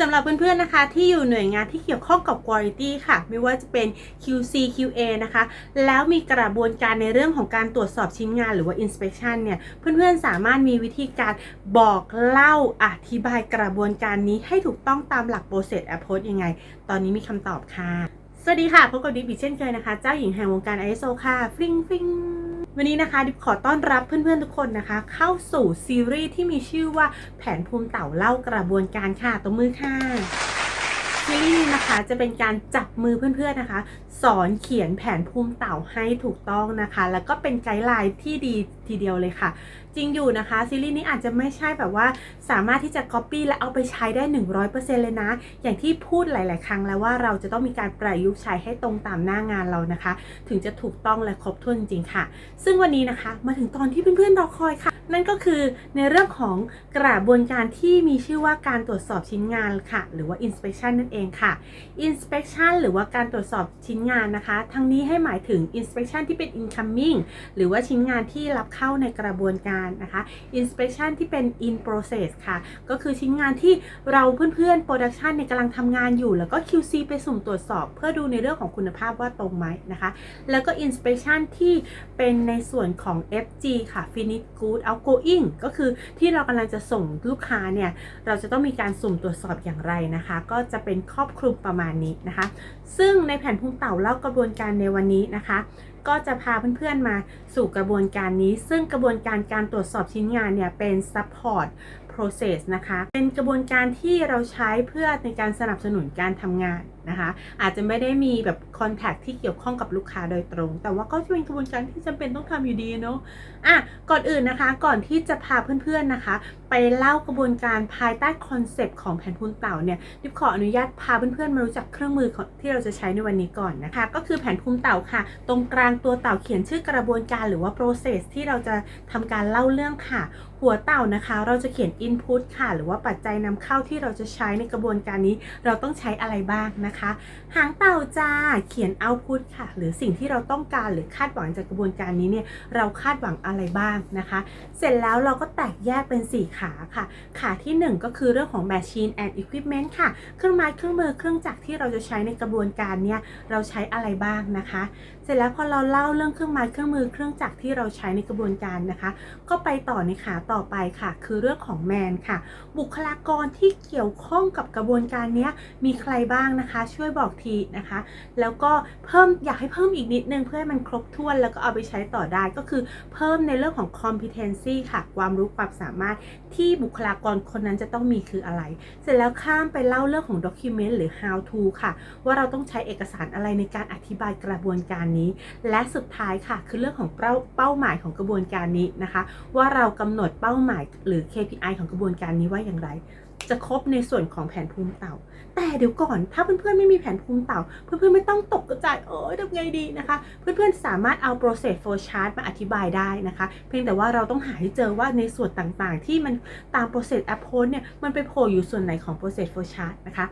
สำหรับเพื่อนๆนะคะ ที่อยู่หน่วยงานที่เกี่ยวข้องกับ quality ค่ะ ไม่ว่าจะเป็น QC QA นะคะ แล้วมีกระบวนการในเรื่องของการตรวจสอบชิ้นงานหรือว่า inspection เนี่ย เพื่อนๆสามารถมีวิธีการบอกเล่าอธิบายกระบวนการนี้ให้ถูกต้องตามหลัก process approach ยังไง ตอนนี้มีคำตอบค่ะ สวัสดีค่ะ พบกับดิบอีกเช่นเคยนะคะ เจ้าหญิงแห่งวงการ ISO ค่ะฟริงฟริง วันนี้นะคะดิบขอต้อนรับเพื่อนๆทุกคนนะคะ เข้าสู่ซีรีส์ที่มีชื่อว่าแผนภูมิเต่าเล่ากระบวนการค่ะตัวมือค่ะซีรีส์นี้นะคะจะเป็นการจับมือเพื่อนๆนะคะ สอนเขียนแผนภูมิเต่าให้ถูกต้องนะคะ แล้วก็เป็นไกด์ไลน์ที่ดีทีเดียวเลยค่ะ จริงอยู่นะคะซีรีส์นี้อาจจะไม่ใช่แบบว่าสามารถที่จะ Copy และเอาไปใช้ได้ 100%เลยนะ อย่างที่พูดหลาย ๆ ครั้งแล้วว่าเราจะต้องมีการประยุกต์ใช้ให้ตรงตามหน้างานเรานะคะ ถึงจะถูกต้องและครบถ้วนจริง ๆ ค่ะ ซึ่งวันนี้นะคะมาถึงตอนที่เพื่อน ๆ รอคอยค่ะ นั่นก็คือในเรื่องของกระบวนการที่มีชื่อว่าการตรวจสอบชิ้นงานค่ะ หรือว่า inspection นั่นเองค่ะ inspection หรือว่าการตรวจสอบชิ้นงานนะคะ ทั้งนี้ให้หมายถึง inspection ที่เป็น incoming หรือว่าชิ้นงานที่รับเข้าในกระบวนการนะคะ inspection ที่เป็น in process ค่ะ ก็คือชิ้นงานที่เราเพื่อนๆ production เนี่ยกำลังทำงานอยู่ แล้วก็ QC ไปสุ่มตรวจสอบ เพื่อดูในเรื่องของคุณภาพว่าตรงไหมนะคะ แล้วก็ inspection ที่เป็นในส่วนของ FG ค่ะ finish good outgoing ก็คือที่เรากำลังจะส่งลูกค้าเนี่ย เราจะต้องมีการสุ่มตรวจสอบอย่างไรนะคะ ก็จะเป็นครอบคลุมประมาณนี้นะคะ ซึ่งในแผนภูมิเต่าเล่ากระบวนการในวันนี้นะคะ ก็จะพาเพื่อนๆมาสู่กระบวนการนี้ ซึ่งกระบวนการการตรวจสอบชิ้นงานเนี่ยเป็น support process นะคะ เป็นกระบวนการที่เราใช้เพื่อในการสนับสนุนการทำงานนะคะ อาจจะไม่ได้มีแบบ contact ที่เกี่ยวข้องกับลูกค้าโดยตรง แต่ว่าก็จะเป็นกระบวนการที่จำเป็นต้องทำอยู่ดีเนาะอะก่อนอื่นนะคะ ก่อนที่จะพาเพื่อนๆนะคะ ไปเล่ากระบวนการภายใต้คอนเซปต์ของแผนภูมิเต่าเนี่ยดิบขออนุญาตพาเพื่อนๆมารู้จักเครื่องมือที่เราจะใช้ในวันนี้ก่อนนะคะ ก็คือแผนภูมิเต่าค่ะ ตรงกลางตัวเต่าเขียนชื่อกระบวนการหรือว่า process ที่เราจะทำการเล่าเรื่องค่ะ หัวเต่านะคะ เราจะเขียน input ค่ะ หรือว่าปัจจัยนำเข้าที่เราจะใช้ในกระบวนการนี้ เราต้องใช้อะไรบ้างนะคะ หางเต่าจ้าเขียน output ค่ะ หรือสิ่งที่เราต้องการหรือคาดหวังจากกระบวนการนี้เนี่ยเราคาดหวังอะไรบ้างนะคะ เสร็จแล้วเราก็แตกแยกเป็น 4 ขาค่ะ ขาที่ 1 ก็คือเรื่องของ machine and equipment ค่ะ เครื่องไม้เครื่องมือเครื่องจักรที่เราจะใช้ในกระบวนการเนี่ยเราใช้อะไรบ้างนะคะ ร็จแล้วพอเราเล่าเรื่องเครื่องไม้เครื่องมือเครื่องจักรที่เราใช้ในกระบวนการนะคะ ก็ไปต่อในขาต่อไปค่ะ คือเรื่องของแมนค่ะ บุคลากรที่เกี่ยวข้องกับกระบวนการนี้มีใครบ้างนะคะ ช่วยบอกทีนะคะ แล้วก็เพิ่มอยากให้เพิ่มอีกนิดนึงเพื่อให้มันครบถ้วนแล้วก็เอาไปใช้ต่อได้ก็คือเพิ่มในเรื่องของ competency ค่ะ ความรู้ความสามารถที่บุคลากรคนนั้นจะต้องมีคืออะไร เสร็จแล้วข้ามไปเล่าเรื่องของ document หรือ how to ค่ะ ว่าเราต้องใช้เอกสารอะไรในการอธิบายกระบวนการนี้และสุดท้ายค่ะ คือเรื่องของเป้าหมายของกระบวนการนี้นะคะ ว่าเรากำหนดเป้าหมายหรือ KPI ของกระบวนการนี้ว่าอย่างไร จะครบในส่วนของแผนภูมิเต่า แต่เดี๋ยวก่อนถ้าเพื่อนๆไม่มีแผนภูมิเต่า เพื่อนๆไม่ต้องตกกระจายเออทำไงดีนะคะ เพื่อนๆสามารถเอา process flow chart มาอธิบายได้นะคะ เพียงแต่ว่าเราต้องหาให้เจอว่าในส่วนต่างๆ ที่มันตาม process approach เนี่ยมันไปโผล่อยู่ส่วนไหนของ process flow chart นะคะ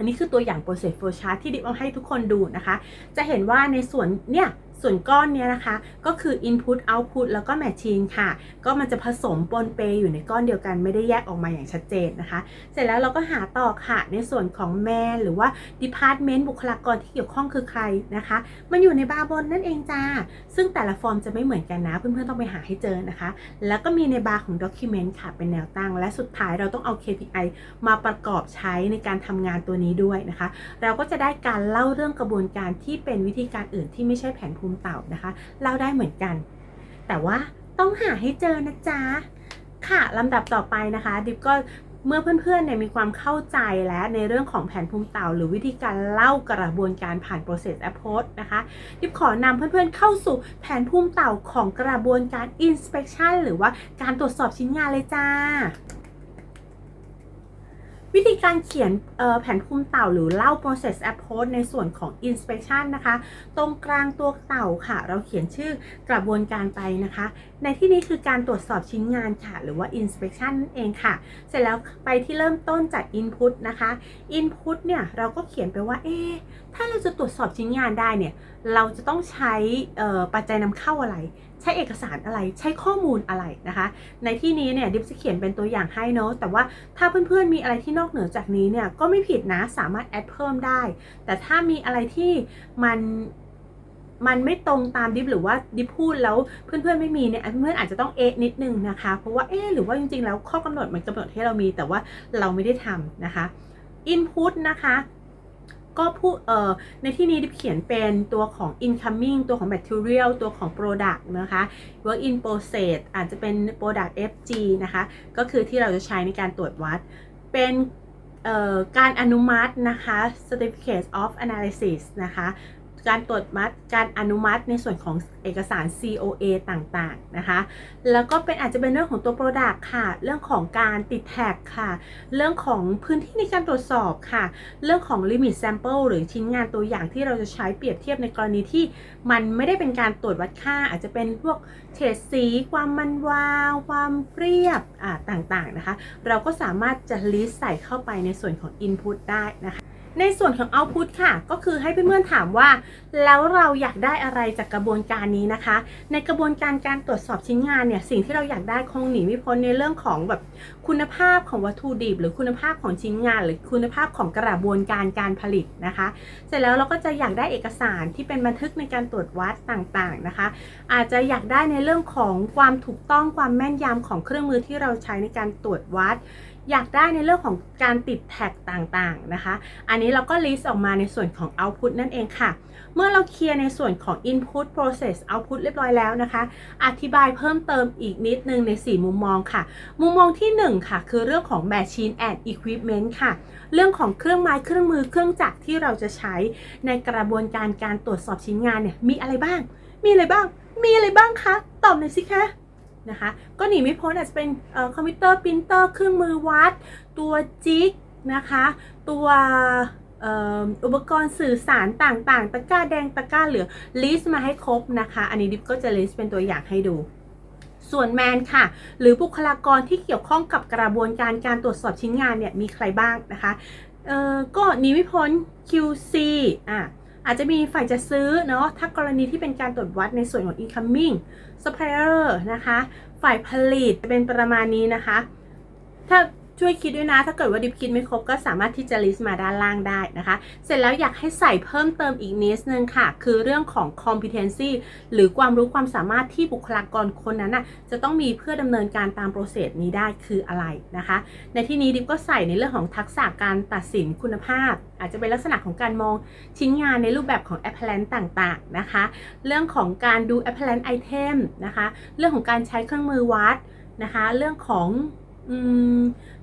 อันนี้คือตัวอย่าง process flow chart ที่ดิบเอาให้ทุกคนดูนะคะ จะเห็นว่าในส่วนเนี่ย ส่วนก้อนเนี้ยนะคะ ก็คือ input output แล้วก็ machine ค่ะ ก็มันจะผสมปนเปอยู่ในก้อนเดียวกันไม่ได้แยกออกมาอย่างชัดเจนนะคะ เสร็จแล้วเราก็หาต่อค่ะ ในส่วนของ man หรือว่า department บุคลากรที่เกี่ยวข้องคือใครนะคะ มันอยู่ในบาร์บนนั่นเองจ้า ซึ่งแต่ละฟอร์มจะไม่เหมือนกันนะ เพื่อนๆต้องไปหาให้เจอนะคะ แล้วก็มีในบาร์ของ document ค่ะ เป็นแนวตั้ง และสุดท้ายเราต้องเอา KPI มาประกอบใช้ในการทำงานตัวนี้ด้วยนะคะ เราก็จะได้การเล่าเรื่องกระบวนการที่เป็นวิธีการอื่นที่ไม่ใช่แผนภูมิเต่านะคะเล่าได้เหมือนกัน แต่ว่าต้องหาให้เจอนะจ๊ะ ค่ะลำดับต่อไปนะคะ ดิบก็เมื่อเพื่อนๆเนี่ยมีความเข้าใจและในเรื่องของแผนภูมิเต่า หรือวิธีการเล่ากระบวนการผ่าน process approach นะคะดิบขอนำเพื่อนๆเข้าสู่แผนภูมิเต่าของกระบวนการ inspection หรือว่าการตรวจสอบชิ้นงานเลยจ้า การเขียนเอ่อแผนภูมิเต่าหรือเล่า process approach ในส่วนของ inspection นะคะ ตรงกลางตัวเต่าค่ะ เราเขียนชื่อกระบวนการไปนะคะ ในที่นี้คือการตรวจสอบชิ้นงานค่ะ หรือว่า inspection นั่นเองค่ะ เสร็จแล้วไปที่เริ่มต้นจาก input นะคะ input เนี่ยเราก็เขียนไปว่า เอ๊ถ้าเราจะตรวจสอบชิ้นงานได้เนี่ย เราจะต้องใช้ปัจจัยนำเข้าอะไร ใช้เอกสารอะไรใช้ข้อมูลอะไรนะคะ ในที่นี้เนี่ยดิฟจะเขียนเป็นตัวอย่างให้เนาะแต่ว่าถ้าเพื่อนๆมีอะไรที่นอกเหนือจากนี้เนี่ยก็ไม่ผิดนะสามารถแอดเพิ่มได้ แต่ถ้ามีอะไรที่มันมันไม่ตรงตามดิฟหรือว่าดิฟพูดแล้วเพื่อนๆไม่มีเนี่ยเพื่อนอาจจะต้องเอะนิดนึงนะคะ เพราะว่าเอะหรือว่าจริงๆ แล้วข้อกำหนดมันกำหนดให้เรามีแต่ว่าเราไม่ได้ทำนะคะ input นะคะ ก็พูดเอ่อในที่นี้ดิเขียนเป็นตัวของ incoming ตัวของ material ตัวของ product นะคะ work in process อาจจะเป็น product FG นะคะ ก็คือที่เราจะใช้ในการตรวจวัด เป็นการอนุมัตินะคะ certificate of analysis นะคะ การตรวจมัด การอนุมัติในส่วนของเอกสาร COA ต่างๆนะคะ แล้วก็เป็นอาจจะเป็นเรื่องของตัว Product ค่ะ เรื่องของการติดแท็กค่ะ เรื่องของพื้นที่ในการตรวจสอบค่ะ เรื่องของ Limit Sample หรือชิ้นงานตัวอย่างที่เราจะใช้เปรียบเทียบในกรณีที่มันไม่ได้เป็นการตรวจวัดค่า อาจจะเป็นพวกเฉดสี ความมันวาว ความเรียบต่างๆนะคะ เราก็สามารถจะ list ใส่เข้าไปในส่วนของ Input ได้นะคะ ในส่วนของ Output ค่ะ ก็คือให้เพื่อนๆถามว่า แล้วเราอยากได้อะไรจากกระบวนการนี้นะคะ ในกระบวนการการตรวจสอบชิ้นงานเนี่ยสิ่งที่เราอยากได้คงหนีไม่พ้นในเรื่องของแบบคุณภาพของวัตถุดิบ หรือคุณภาพของชิ้นงาน หรือคุณภาพของกระบวนการการผลิตนะคะ เสร็จแล้วเราก็จะอยากได้เอกสารที่เป็นบันทึกในการตรวจวัดต่างๆนะคะ อาจจะอยากได้ในเรื่องของความถูกต้องความแม่นยำของเครื่องมือที่เราใช้ในการตรวจวัด อยากได้ในเรื่องของการติดแท็กต่างๆนะคะ อันนี้เราก็ list ออกมาในส่วนของ output นั่นเองค่ะ เมื่อเราเคลียร์ในส่วนของ input process output เรียบร้อยแล้วนะคะ อธิบายเพิ่มเติมอีกนิดนึงใน 4 มุมมองค่ะ มุมมองที่ 1 ค่ะ คือเรื่องของ machine and equipment ค่ะ เรื่องของเครื่องไม้เครื่องมือเครื่องจักรที่เราจะใช้ในกระบวนการการตรวจสอบชิ้นงานเนี่ยมีอะไรบ้าง มีอะไรบ้าง มีอะไรบ้างคะ ตอบหน่อยสิคะ นะคะ ก็หนีไม่พ้นอาจจะเป็นอคอมพิวเตอร์ปรินเตอร์เครื่องมือวัด ตัวจิกนะคะ ตัวอุปกรณ์สื่อสารต่างๆ ตะกร้าแดงตะกร้าเหลืองลิสต์มาให้ครบนะคะ อันนี้ดิฟก็จะลิสต์เป็นตัวอย่างให้ดูส่วนแมนค่ะ หรือบุคลากรที่เกี่ยวข้องกับกระบวนการการตรวจสอบชิ้นงานเนี่ยมีใครบ้างนะคะเออก็หนีไม่พ้น QC อะ อาจจะมีฝ่ายจะซื้อเนาะถ้ากรณีที่เป็นการตรวจวัดในส่วนของ incoming supplier นะคะ ฝ่ายผลิตเป็นประมาณนี้นะคะ ถ้า ช่วยคิดด้วยนะ ถ้าเกิดว่าดิฟคิดไม่ครบก็สามารถที่จะ list มาด้านล่างได้นะคะ เสร็จแล้วอยากให้ใส่เพิ่มเติมอีกนิดนึงค่ะ คือเรื่องของ competency หรือความรู้ความสามารถที่บุคลากรคนนั้นน่ะจะต้องมีเพื่อดำเนินการตามโปรเซสนี้ได้คืออะไรนะคะ ในที่นี้ดิฟก็ใส่ในเรื่องของทักษะการตัดสินคุณภาพ อาจจะเป็นลักษณะของการมองชิ้นงานในรูปแบบของ apparent ต่างๆนะคะ เรื่องของการดู apparent item นะคะ เรื่องของการใช้เครื่องมือวัดนะคะ เรื่องของ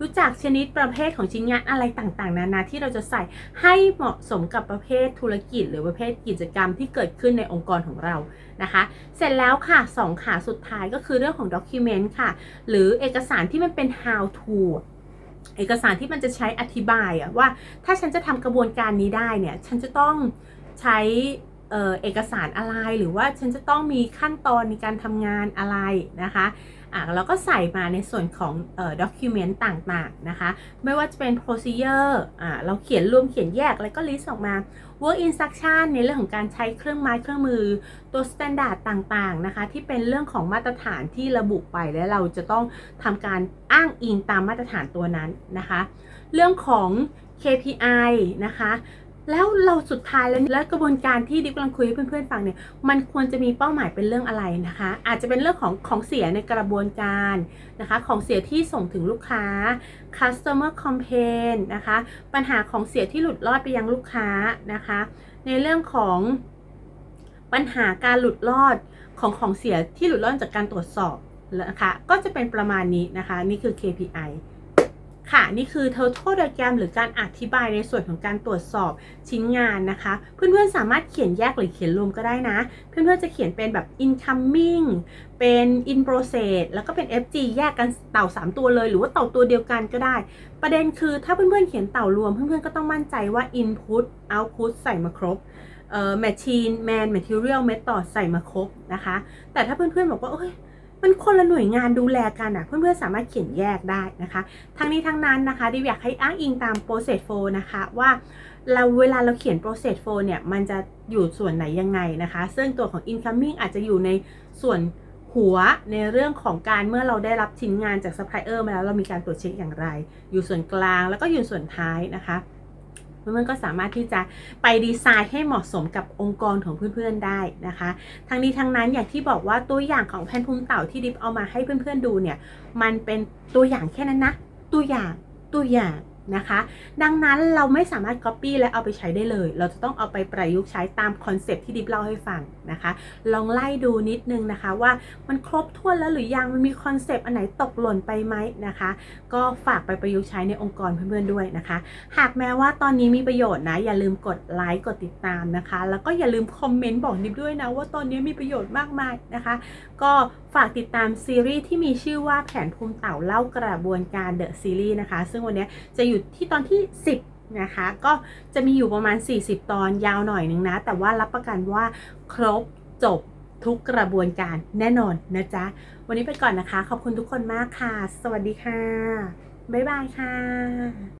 รู้จักชนิดประเภทของชิ้นงานอะไรต่างๆ นานาที่เราจะใส่ให้เหมาะสมกับประเภทธุรกิจ หรือประเภทกิจกรรมที่เกิดขึ้นในองค์กรของเรานะคะ เสร็จแล้วค่ะสองขาสุดท้ายก็คือเรื่องของ document ค่ะ หรือเอกสารที่มันเป็น how to เอกสารที่มันจะใช้อธิบายอะว่าถ้าฉันจะทำกระบวนการนี้ได้เนี่ยฉันจะต้องใช้เอกสารอะไรหรือว่าฉันจะต้องมีขั้นตอนในการทำงานอะไรนะคะ อะเราก็ใส่มาในส่วนของเอ่อ document ต่างๆ นะคะ ไม่ว่าจะเป็น procedure อะเราเขียนรวมเขียนแยกแล้วก็ list ออกมา work instruction ในเรื่องของการใช้เครื่องไม้เครื่องมือ ตัว standard ต่างๆ นะคะ ที่เป็นเรื่องของมาตรฐานที่ระบุไปและเราจะต้องทำการอ้างอิงตามมาตรฐานตัวนั้นนะคะ เรื่องของ KPI นะคะ แล้วเราสุดท้ายแล้วและกระบวนการที่ดิบกำลังคุยให้เพื่อนๆฟังเนี่ยมันควรจะมีเป้าหมายเป็นเรื่องอะไรนะคะ อาจจะเป็นเรื่องของของเสียในกระบวนการนะคะ ของเสียที่ส่งถึงลูกค้า customer complaint นะคะ ปัญหาของเสียที่หลุดรอดไปยังลูกค้านะคะ ในเรื่องของปัญหาการหลุดรอดของของเสียที่หลุดรอดจากการตรวจสอบนะคะก็จะเป็นประมาณนี้นะคะ นี่คือ KPI ค่ะนี่คือ total diagram หรือการอธิบายในส่วนของการตรวจสอบชิ้นงานนะคะ เพื่อนๆสามารถเขียนแยกหรือเขียนรวมก็ได้นะ เพื่อนๆจะเขียนเป็นแบบ incoming เป็น in process แล้วก็เป็น FG แยกกันเต่า 3 ตัวเลย หรือว่าเต่าตัวเดียวกันก็ได้ ประเด็นคือถ้าเพื่อนๆเขียนเต่ารวม เพื่อนๆก็ต้องมั่นใจว่า input output ใส่มาครบเอ่อ machine man material method ใส่มาครบนะคะ แต่ถ้าเพื่อนๆบอกว่าเอ้ย มันคนละหน่วยงานดูแลกันอะ เพื่อนๆสามารถเขียนแยกได้นะคะ ทั้งนี้ทั้งนั้นนะคะดิวอยากให้อ้างอิงตาม process flow นะคะว่าเราเวลาเราเขียน process flow เนี่ยมันจะอยู่ส่วนไหนยังไงนะคะ ซึ่งตัวของ incoming อาจจะอยู่ในส่วนหัวในเรื่องของการเมื่อเราได้รับชิ้นงานจากซัพพลายเออร์มาแล้วเรามีการตรวจเช็คอย่างไร อยู่ส่วนกลางแล้วก็อยู่ส่วนท้ายนะคะ เพื่อนๆก็สามารถที่จะไปดีไซน์ให้เหมาะสมกับองค์กรของเพื่อนๆได้นะคะ ทั้งนี้ทั้งนั้นอย่างที่บอกว่าตัวอย่างของแผ่นภูมิเต่าที่ดิฟเอามาให้เพื่อนๆดูเนี่ย มันเป็นตัวอย่างแค่นั้นนะ ตัวอย่างตัวอย่าง นะคะ ดังนั้นเราไม่สามารถ Copy และเอาไปใช้ได้เลย เราจะต้องเอาไปประยุกต์ใช้ตามคอนเซปที่ดิฟเล่าให้ฟังนะคะ ลองไล่ดูนิดนึงนะคะว่ามันครบถ้วนแล้วหรือยังมันมีคอนเซปต์อันไหนตกหล่นไปไหมนะคะ ก็ฝากไปประยุกต์ใช้ในองค์กรเพื่อนๆด้วยนะคะ หากแม้ว่าตอนนี้มีประโยชน์นะ อย่าลืมกดไลค์กดติดตามนะคะ แล้วก็อย่าลืมคอมเมนต์บอกดิฟด้วยนะว่าตอนนี้มีประโยชน์มากมายนะคะก็ฝากติดตามซีรีส์ที่มีชื่อว่าแผนภูมิเต่าเล่ากระบวนการเดอะซีรีส์นะคะ ซึ่งวันนี้จะอยู่ที่ตอนที่ 10นะคะก็จะมีอยู่ประมาณ 40 ตอนยาวหน่อยนึงนะ แต่ว่ารับประกันว่าครบจบทุกกระบวนการแน่นอนนะจ๊ะ วันนี้ไปก่อนนะคะ ขอบคุณทุกคนมากค่ะ สวัสดีค่ะ บ๊ายบายค่ะ